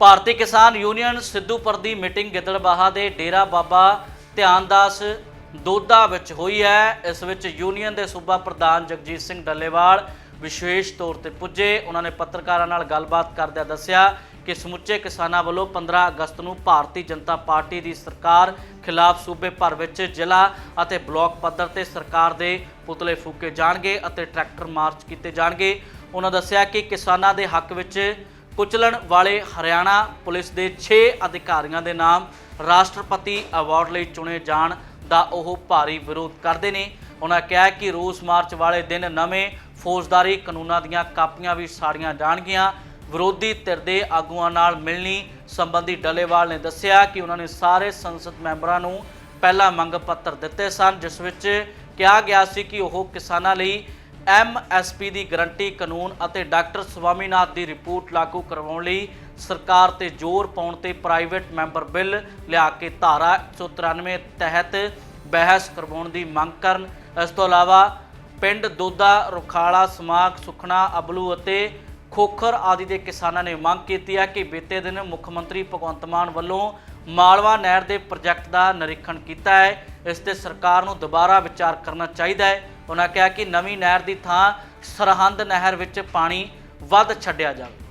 ਭਾਰਤੀ Kisan union Sidhupur ਦੀ meeting Gidderbaha ਦੇ ਡੇਰਾ ਬਾਬਾ ਧਿਆਨਦਾਸ ਦੋਦਾ ਵਿੱਚ ਹੋਈ ਹੈ। ਇਸ ਵਿੱਚ ਯੂਨੀਅਨ ਦੇ ਸੂਬਾ ਪ੍ਰਧਾਨ ਜਗਜੀਤ ਸਿੰਘ ਡੱਲੇਵਾਲ ਵਿਸ਼ੇਸ਼ ਤੌਰ ਤੇ ਪੁੱਜੇ। ਉਹਨਾਂ ਨੇ ਪੱਤਰਕਾਰਾਂ ਨਾਲ ਗੱਲਬਾਤ ਕਰਦਿਆਂ ਦੱਸਿਆ ਕਿ ਸਮੁੱਚੇ ਕਿਸਾਨਾਂ ਵੱਲੋਂ 15 ਅਗਸਤ ਨੂੰ ਭਾਰਤੀ ਜਨਤਾ ਪਾਰਟੀ ਦੀ ਸਰਕਾਰ ਖਿਲਾਫ ਸੂਬੇ ਭਰ ਵਿੱਚ ਜ਼ਿਲ੍ਹਾ ਅਤੇ ਬਲਾਕ ਪੱਧਰ ਤੇ ਸਰਕਾਰ ਦੇ ਪੁਤਲੇ ਫੂਕੇ ਜਾਣਗੇ ਅਤੇ ਟਰੈਕਟਰ ਮਾਰਚ ਕੀਤੇ ਜਾਣਗੇ। ਉਹਨਾਂ ਦੱਸਿਆ ਕਿ ਕਿਸਾਨਾਂ ਦੇ ਹੱਕ ਵਿੱਚ ਕੁਚਲਣ ਵਾਲੇ ਹਰਿਆਣਾ ਪੁਲਿਸ ਦੇ 6 ਅਧਿਕਾਰੀਆਂ ਦੇ ਨਾਮ ਰਾਸ਼ਟਰਪਤੀ ਅਵਾਰਡ ਲਈ ਚੁਣੇ ਜਾਣ ਦਾ ਉਹ ਭਾਰੀ ਵਿਰੋਧ ਕਰਦੇ ਨੇ। ਉਹਨਾਂ ਕਿਹਾ ਕਿ ਰੋਸ ਮਾਰਚ ਵਾਲੇ ਦਿਨ ਨਵੇਂ ਫੌਜਦਾਰੀ ਕਾਨੂੰਨਾਂ ਦੀਆਂ ਕਾਪੀਆਂ ਵੀ ਸਾੜੀਆਂ ਜਾਣਗੀਆਂ। ਵਿਰੋਧੀ ਧਿਰ ਦੇ ਆਗੂਆਂ ਨਾਲ ਮਿਲਣੀ ਸੰਬੰਧੀ ਡੱਲੇਵਾਲ ਨੇ ਦੱਸਿਆ ਕਿ ਉਹਨਾਂ ਨੇ ਸਾਰੇ ਸੰਸਦ ਮੈਂਬਰਾਂ ਨੂੰ ਪਹਿਲਾ ਮੰਗ ਪੱਤਰ ਦਿੱਤੇ ਸਨ, ਜਿਸ ਵਿੱਚ ਕਿਹਾ ਗਿਆ ਸੀ ਕਿ ਉਹ ਕਿਸਾਨਾਂ ਲਈ ਐਮਐਸਪੀ ਦੀ ਗਰੰਟੀ, ਕਾਨੂੰਨ ਅਤੇ ਡਾਕਟਰ ਸਵਾਮੀਨਾਥ ਦੀ ਰਿਪੋਰਟ ਲਾਗੂ ਕਰਵਾਉਣ ਲਈ ਸਰਕਾਰ ਤੇ ਜ਼ੋਰ ਪਾਉਣ ਤੇ ਪ੍ਰਾਈਵੇਟ ਮੈਂਬਰ ਬਿੱਲ ਲਿਆ ਕੇ ਧਾਰਾ 193 ਤਹਿਤ ਬਹਿਸ ਕਰਵਾਉਣ ਦੀ ਮੰਗ ਕਰਨ। ਇਸ ਤੋਂ ਇਲਾਵਾ ਪਿੰਡ ਦੋਦਾ ਰੁਖਾਲਾ, ਸਮਾਗ ਸੁਖਣਾ ਅਬਲੂ ਅਤੇ ਖੋਖਰ ਆਦਿ ਦੇ ਕਿਸਾਨਾਂ ਨੇ ਮੰਗ ਕੀਤੀ ਹੈ ਕਿ ਬੀਤੇ ਦਿਨ ਮੁੱਖ ਮੰਤਰੀ ਭਗਵੰਤ ਮਾਨ ਵੱਲੋਂ ਮਾਲਵਾ ਨਹਿਰ ਦੇ ਪ੍ਰੋਜੈਕਟ ਦਾ ਨਿਰੀਖਣ ਕੀਤਾ ਹੈ। ਇਸ ਤੇ ਸਰਕਾਰ ਨੂੰ ਦੁਬਾਰਾ ਵਿਚਾਰ ਕਰਨਾ ਚਾਹੀਦਾ ਹੈ। ਉਹਨਾਂ ਕਿਹਾ ਕਿ ਨਵੀਂ ਨਹਿਰ ਦੀ ਥਾਂ ਸਰਹੰਦ ਨਹਿਰ ਵਿੱਚ ਪਾਣੀ ਵੱਧ ਛੱਡਿਆ ਜਾਵੇ।